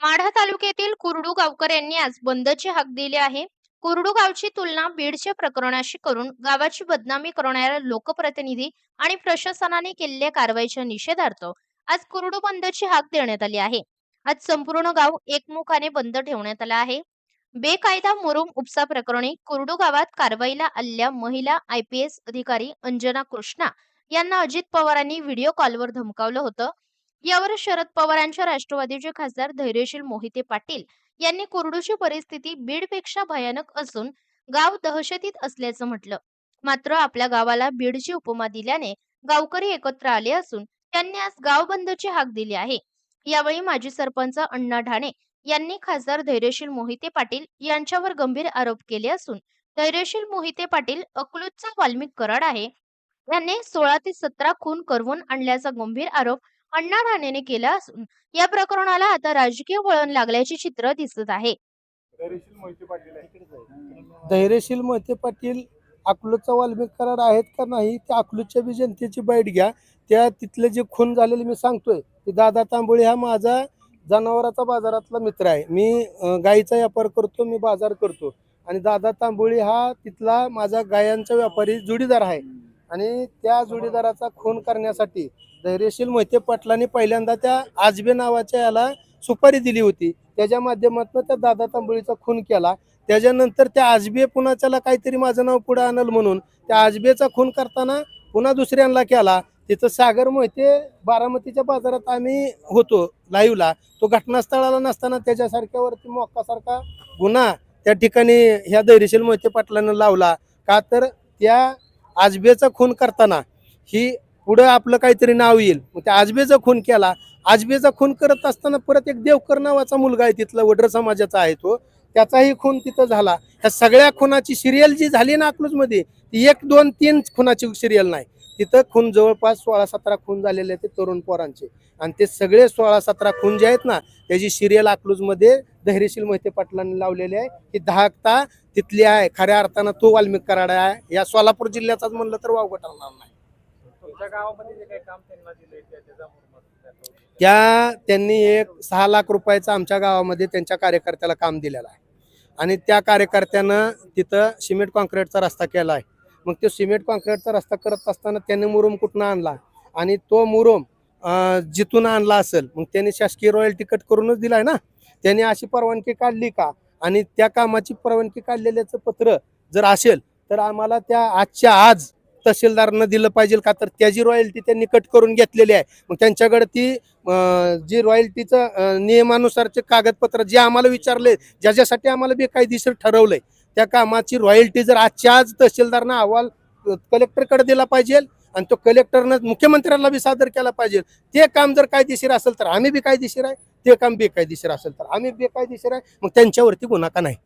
माढा तालुक्यातील कुरडू गावकर यांनी आज बंदची हाक दिली आहे. कुरडू गावची तुलना बीडच्या प्रकरणाशी करून गावाची बदनामी करणाऱ्या लोकप्रतिनिधी आणि प्रशासनाने केलेल्या कारवाईच्या निषेधार्थ आज कुरडू बंदची हाक देण्यात आली आहे. आज संपूर्ण गाव एकमुखाने बंद ठेवण्यात आला आहे. बेकायदा मुरुम उपसा प्रकरणी कुरडू गावात कारवाईला आलेल्या महिला आय पी एस अधिकारी अंजना कृष्णा यांना अजित पवारांनी व्हिडिओ कॉलवर धमकावलं होतं. यावर शरद पवारांच्या राष्ट्रवादीचे खासदार धैर्यशील मोहिते पाटील यांनी कुरडूची परिस्थिती बीडपेक्षा भयानक असून गाव दहशतीत असल्याचं म्हटलं. मात्र आपल्या गावाला बीडची उपमा दिल्याने गावकरी एकत्र आले असून त्यांनी आज गाव बंदची हाक दिली आहे. यावेळी माजी सरपंच अण्णा ढाणे यांनी खासदार धैर्यशील मोहिते पाटील यांच्यावर गंभीर आरोप केले असून धैर्यशील मोहिते पाटील अकलूजचा वाल्मिक कराड आहे. यांनी सोळा ते सतरा खून करवून आणल्याचा गंभीर आरोप अण्णा ढाणेने केला असून या प्रकरणाला आता राजकीय वळण लागल्याचे चित्र दिसत आहे. धैर्यशील मोहिते पाटील आहे. धैर्यशील मोहिते पाटील अकलूजचा वाल्मिक करार आहेत का नाही त्या अकलूजच्या बी जनतेची बाईट घ्या. त्या तिथले जे खून झालेले मी सांगतोय की दादा तांबोळी हा माझा जनावराचा बाजारातला मित्र आहे. मी अं, गाईचा व्यापार करतो मी बाजार करतो. आणि दादा तांबोळी हा तिथला माझा गायांचा व्यापारी जोडीदार आहे. आणि त्या जोडीदाराचा खून करण्यासाठी धैर्यशील मोहिते पाटलांनी पहिल्यांदा त्या आजबे नावाच्या याला सुपारी दिली होती. त्याच्या माध्यमातून त्या दादा तांबोळीचा खून केला. त्याच्यानंतर त्या आजबे पुन्हा त्याला काहीतरी माझं नाव पुढे आणल म्हणून त्या आजबेचा खून करताना पुन्हा दुसऱ्यांना केला. तिथं सागर मोहिते बारामतीच्या बाजारात आम्ही होतो लाईव्हला तो घटनास्थळाला नसताना त्याच्यासारख्यावरती मोक्कासारखा गुन्हा त्या ठिकाणी ह्या धैर्यशील मोहिते पाटलानं लावला. का तर त्या आजबेचा खून करताना ही पुढं आपलं काहीतरी नाव येईल. मग त्या आजबेचा खून केला. आजबेचा खून करत असताना परत एक देवकर नावाचा मुलगा आहे तिथला वडर समाजाचा आहे तो. त्याचाही खून तिथं झाला. ह्या सगळ्या खुनाची सिरियल जी झाली ना अकलूजमध्ये ती एक दोन तीन खुनाची सिरियल नाही. तिथं खून जवळपास सोळा सतरा खून झालेले आहेत ते तरुण पोरांचे. आणि ते सगळे सोळा सतरा खून जे आहेत ना त्याची सिरियल अकलूजमध्ये धैर्यशील मोहिते पाटलांनी लावलेली आहे. ही धाकता तिथली आहे. खऱ्या अर्थानं तो वाल्मिक कराड आहे. या सोलापूर जिल्ह्याचाच म्हणलं तर वावगं ठरणार नाही. त्या त्यांनी एक सहा लाख रुपयाचं आमच्या गावामध्ये त्यांच्या कार्यकर्त्याला काम दिलेलं आहे. आणि त्या कार्यकर्त्यानं तिथं सिमेंट कॉन्क्रीटचा रस्ता केला आहे. मग तो सिमेंट कॉन्क्रीटचा रस्ता करत असताना त्यांनी मुरुम कुठनं आणला? आणि तो मुरुम जिथून आणला असेल मग त्यांनी शासकीय रॉयल्टी कट करूनच दिलाय ना? त्यांनी अशी परवानगी काढली का? आणि त्या कामाची परवानगी काढलेल्याचं पत्र जर असेल तर आम्हाला त्या आजच्या आज तहसीलदारनं दिलं पाहिजे का? तर त्याची रॉयल्टी त्यांनी कट करून घेतलेली आहे. मग त्यांच्याकडे ती जी रॉयल्टीचं नियमानुसारचे कागदपत्र जे आम्हाला विचारले ज्याच्यासाठी आम्हाला बेकायदेशीर ठरवलंय त्या कामाची रॉयल्टी जर आजच्या आज तहसीलदारनं अहवाल कलेक्टरकडे दिला पाहिजे आणि तो कलेक्टरनं मुख्यमंत्र्यांना बी सादर केला पाहिजे ते काम जर कायदेशीर असेल तर आम्ही बी कायदेशीर आहे ते काम बेकायदेशीर असेल तर आम्ही बेकायदेशीर आहे मग त्यांच्यावरती गुन्हा का नाही?